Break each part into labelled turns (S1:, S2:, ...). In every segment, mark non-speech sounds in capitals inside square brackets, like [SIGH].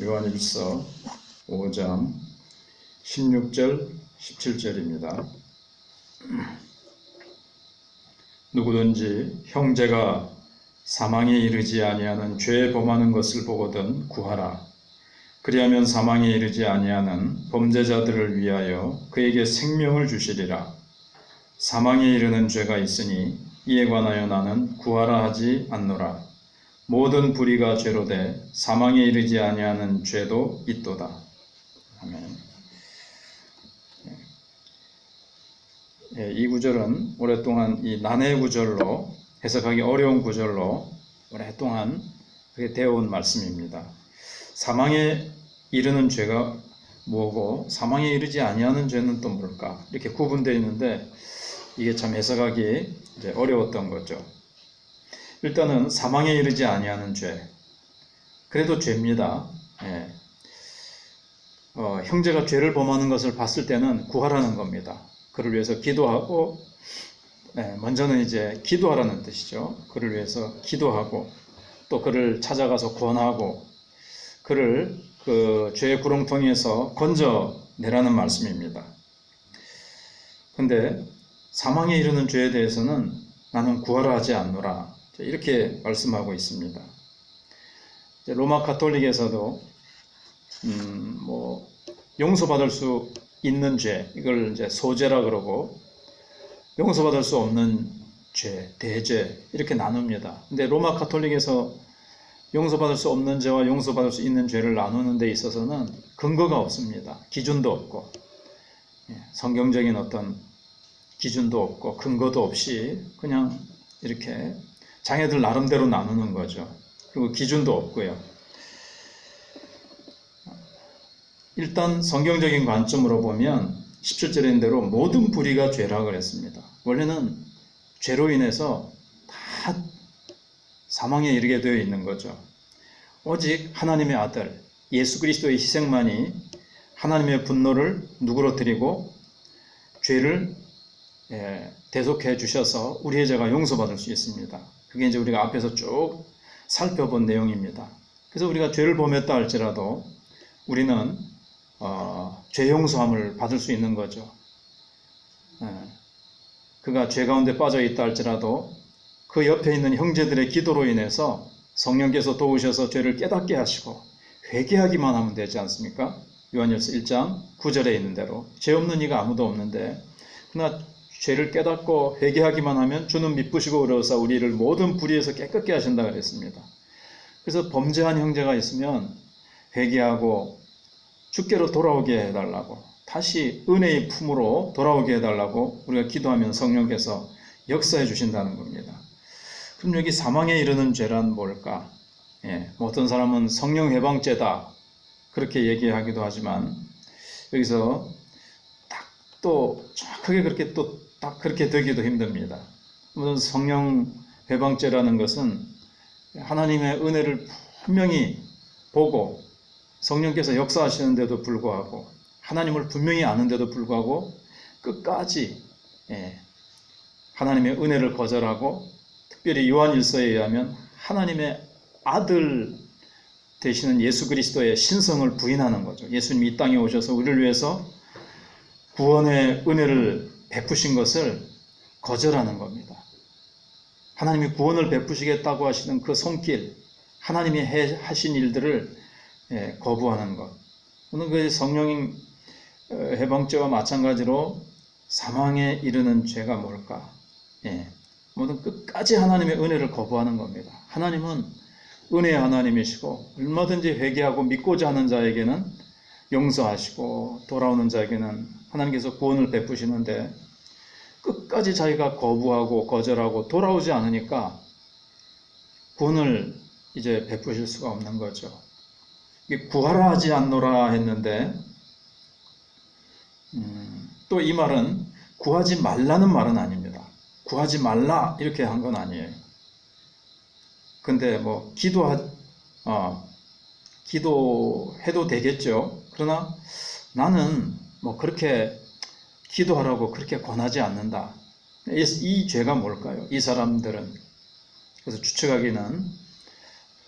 S1: 요한일서 5장 16절 17절입니다. 누구든지 형제가 사망에 이르지 아니하는 죄에 범하는 것을 보거든 구하라. 그리하면 사망에 이르지 아니하는 범죄자들을 위하여 그에게 생명을 주시리라. 사망에 이르는 죄가 있으니 이에 관하여 나는 구하라 하지 않노라. 모든 불의가 죄로 돼 사망에 이르지 아니하는 죄도 있도다. 아멘. 예, 이 구절은 오랫동안 이 난해 구절로 해석하기 어려운 구절로 오랫동안 그렇게 되어온 말씀입니다. 사망에 이르는 죄가 뭐고 사망에 이르지 아니하는 죄는 또 뭘까? 이렇게 구분되어 있는데 이게 참 해석하기 어려웠던 거죠. 일단은 사망에 이르지 아니하는 죄. 그래도 죄입니다. 예. 어, 형제가 죄를 범하는 것을 봤을 때는 구하라는 겁니다. 그를 위해서 기도하고 예, 먼저는 이제 기도하라는 뜻이죠. 그를 위해서 기도하고 또 그를 찾아가서 권하고 그를 그 죄의 구렁텅이에서 건져내라는 말씀입니다. 근데 사망에 이르는 죄에 대해서는 나는 구하라 하지 않노라. 이렇게 말씀하고 있습니다. 로마 카톨릭에서도 음, 뭐 용서받을 수 있는 죄 이걸 이제 소죄라 그러고 용서받을 수 없는 죄, 대죄 이렇게 나눕니다. 근데 로마 카톨릭에서 용서받을 수 없는 죄와 용서받을 수 있는 죄를 나누는 데 있어서는 근거가 없습니다. 기준도 없고 예, 성경적인 어떤 기준도 없고 근거도 없이 그냥 이렇게 자녀들 나름대로 나누는 거죠. 그리고 기준도 없고요. 일단 성경적인 관점으로 보면 17절인 대로 모든 불의가 죄라 그랬습니다. 원래는 죄로 인해서 다 사망에 이르게 되어 있는 거죠. 오직 하나님의 아들 예수 그리스도의 희생만이 하나님의 분노를 누그러뜨리고 죄를 예, 대속해 주셔서 우리의 죄가 용서받을 수 있습니다. 그게 이제 우리가 앞에서 쭉 살펴본 내용입니다. 그래서 우리가 죄를 범했다 할지라도 우리는 어, 죄 용서함을 받을 수 있는 거죠. 예, 그가 죄 가운데 빠져 있다 할지라도 그 옆에 있는 형제들의 기도로 인해서 성령께서 도우셔서 죄를 깨닫게 하시고 회개하기만 하면 되지 않습니까? 요한일서 1장 9절에 있는 대로 죄 없는 이가 아무도 없는데 그러나 죄를 깨닫고 회개하기만 하면 주는 미쁘시고 의로우사 우리를 모든 불의에서 깨끗게 하신다 그랬습니다. 그래서 범죄한 형제가 있으면 회개하고 주께로 돌아오게 해달라고 다시 은혜의 품으로 돌아오게 해달라고 우리가 기도하면 성령께서 역사해 주신다는 겁니다. 그럼 여기 사망에 이르는 죄란 뭘까? 예, 뭐 어떤 사람은 성령 해방죄다 그렇게 얘기하기도 하지만 여기서 딱 또 정확하게 그렇게 또 딱 그렇게 되기도 힘듭니다. 무슨 성령 해방죄라는 것은 하나님의 은혜를 분명히 보고 성령께서 역사하시는데도 불구하고 하나님을 분명히 아는데도 불구하고 끝까지 예, 하나님의 은혜를 거절하고 특별히 요한일서에 의하면 하나님의 아들 되시는 예수 그리스도의 신성을 부인하는 거죠. 예수님이 이 땅에 오셔서 우리를 위해서 구원의 은혜를 베푸신 것을 거절하는 겁니다. 하나님이 구원을 베푸시겠다고 하시는 그 손길, 하나님이 해, 하신 일들을 예, 거부하는 것. 오늘 그 성령 해방죄와 마찬가지로 사망에 이르는 죄가 뭘까? 예, 모든 끝까지 하나님의 은혜를 거부하는 겁니다. 하나님은 은혜의 하나님이시고 얼마든지 회개하고 믿고자 하는 자에게는 용서하시고 돌아오는 자에게는 하나님께서 구원을 베푸시는데 끝까지 자기가 거부하고 거절하고 돌아오지 않으니까 구원을 이제 베푸실 수가 없는 거죠. 구하라 하지 않노라 했는데 음, 또 이 말은 구하지 말라는 말은 아닙니다. 구하지 말라 이렇게 한 건 아니에요. 근데 뭐 기도하 어, 기도해도 되겠죠. 그러나 나는 뭐 그렇게 기도하라고 그렇게 권하지 않는다. 이, 이 죄가 뭘까요? 이 사람들은 그래서 추측하기는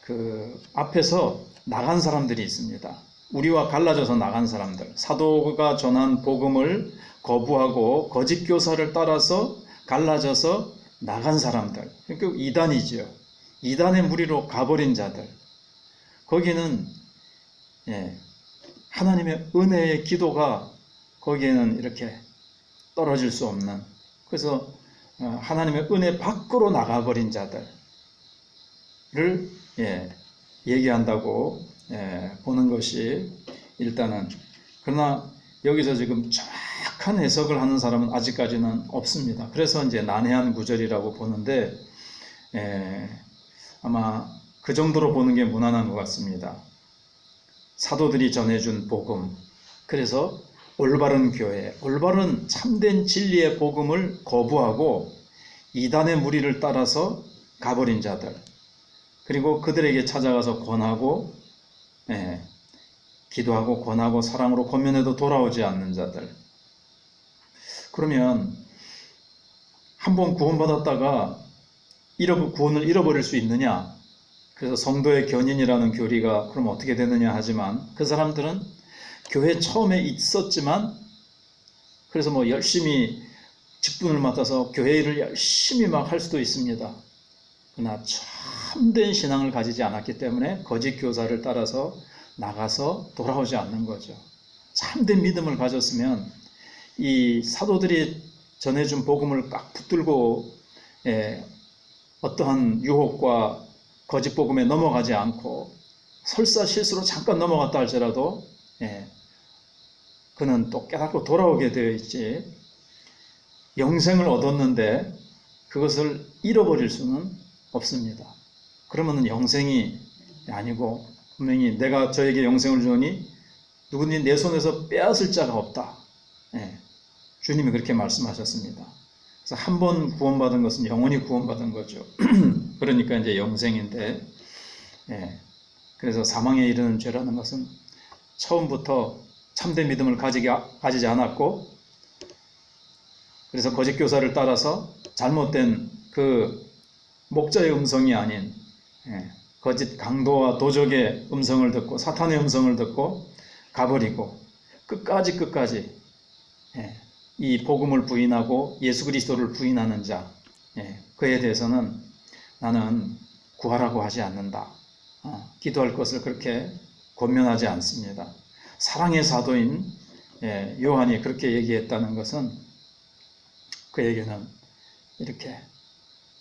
S1: 그 앞에서 나간 사람들이 있습니다. 우리와 갈라져서 나간 사람들, 사도가 전한 복음을 거부하고 거짓 교사를 따라서 갈라져서 나간 사람들, 그러니까 이단이지요. 이단의 무리로 가버린 자들. 거기는 예, 하나님의 은혜의 기도가 거기에는 이렇게 떨어질 수 없는 그래서 어, 하나님의 은혜 밖으로 나가버린 자들을 예, 얘기한다고 예, 보는 것이 일단은 그러나 여기서 지금 정확한 해석을 하는 사람은 아직까지는 없습니다. 그래서 이제 난해한 구절이라고 보는데 예, 아마 그 정도로 보는 게 무난한 것 같습니다. 사도들이 전해준 복음. 그래서 올바른 교회, 올바른 참된 진리의 복음을 거부하고 이단의 무리를 따라서 가버린 자들. 그리고 그들에게 찾아가서 권하고, 예, 기도하고 권하고 사랑으로 권면해도 돌아오지 않는 자들. 그러면 한 번 구원받았다가 잃어, 구원을 잃어버릴 수 있느냐? 그래서 성도의 견인이라는 교리가 그럼 어떻게 되느냐 하지만 그 사람들은 교회 처음에 있었지만 그래서 뭐 열심히 직분을 맡아서 교회 일을 열심히 막 할 수도 있습니다. 그러나 참된 신앙을 가지지 않았기 때문에 거짓 교사를 따라서 나가서 돌아오지 않는 거죠. 참된 믿음을 가졌으면 이 사도들이 전해준 복음을 꽉 붙들고 예, 어떠한 유혹과 거짓 복음에 넘어가지 않고 설사 실수로 잠깐 넘어갔다 할지라도 예, 그는 또 깨닫고 돌아오게 되어 있지 영생을 얻었는데 그것을 잃어버릴 수는 없습니다. 그러면 영생이 아니고 분명히 내가 저에게 영생을 주니 누구니 내 손에서 빼앗을 자가 없다. 예, 주님이 그렇게 말씀하셨습니다. 그래서 한 번 구원받은 것은 영원히 구원받은 거죠. [CLEARS THROAT] 그러니까 이제 영생인데, 예. 그래서 사망에 이르는 죄라는 것은 처음부터 참된 믿음을 가지기, 가지지 않았고, 그래서 거짓 교사를 따라서 잘못된 그 목자의 음성이 아닌 예, 거짓 강도와 도적의 음성을 듣고 사탄의 음성을 듣고 가버리고 끝까지 끝까지 예, 이 복음을 부인하고 예수 그리스도를 부인하는 자 예, 그에 대해서는 나는 구하라고 하지 않는다. 어, 기도할 것을 그렇게 권면하지 않습니다. 사랑의 사도인 예, 요한이 그렇게 얘기했다는 것은 그에게는 이렇게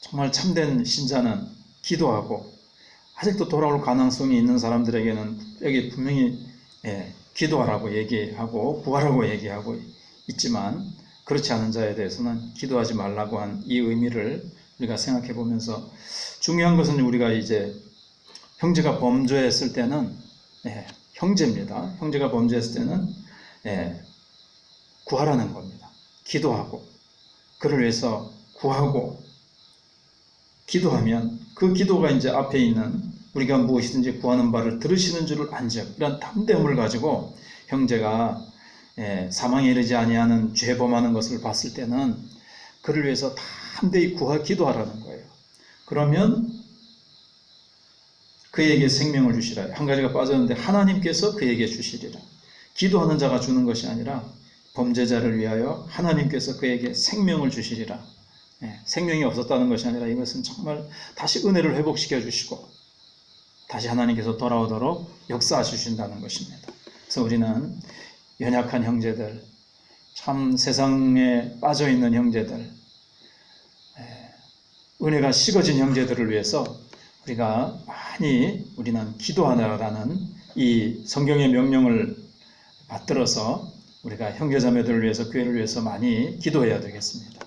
S1: 정말 참된 신자는 기도하고 아직도 돌아올 가능성이 있는 사람들에게는 여기 분명히 예, 기도하라고 얘기하고 구하라고 얘기하고 있지만 그렇지 않은 자에 대해서는 기도하지 말라고 한 이 의미를 우리가 생각해 보면서 중요한 것은 우리가 이제 형제가 범죄했을 때는 예, 형제입니다. 형제가 범죄했을 때는 예, 구하라는 겁니다. 기도하고 그를 위해서 구하고 기도하면 그 기도가 이제 앞에 있는 우리가 무엇이든지 구하는 바를 들으시는 줄을 안적 이런 담대함을 가지고 형제가 예, 사망에 이르지 아니하는 죄 범하는 것을 봤을 때는 그를 위해서 담대히 구하 기도하라는 거예요. 그러면 그에게 생명을 주시라. 한 가지가 빠졌는데 하나님께서 그에게 주시리라. 기도하는 자가 주는 것이 아니라 범죄자를 위하여 하나님께서 그에게 생명을 주시리라. 예, 생명이 없었다는 것이 아니라 이것은 정말 다시 은혜를 회복시켜 주시고 다시 하나님께서 돌아오도록 역사해 주신다는 것입니다. 그래서 우리는 연약한 형제들, 참 세상에 빠져 있는 형제들, 예, 은혜가 식어진 형제들을 위해서 우리가 많이 우리는 기도하라라는 이 성경의 명령을 받들어서 우리가 형제자매들을 위해서 교회를 위해서 많이 기도해야 되겠습니다.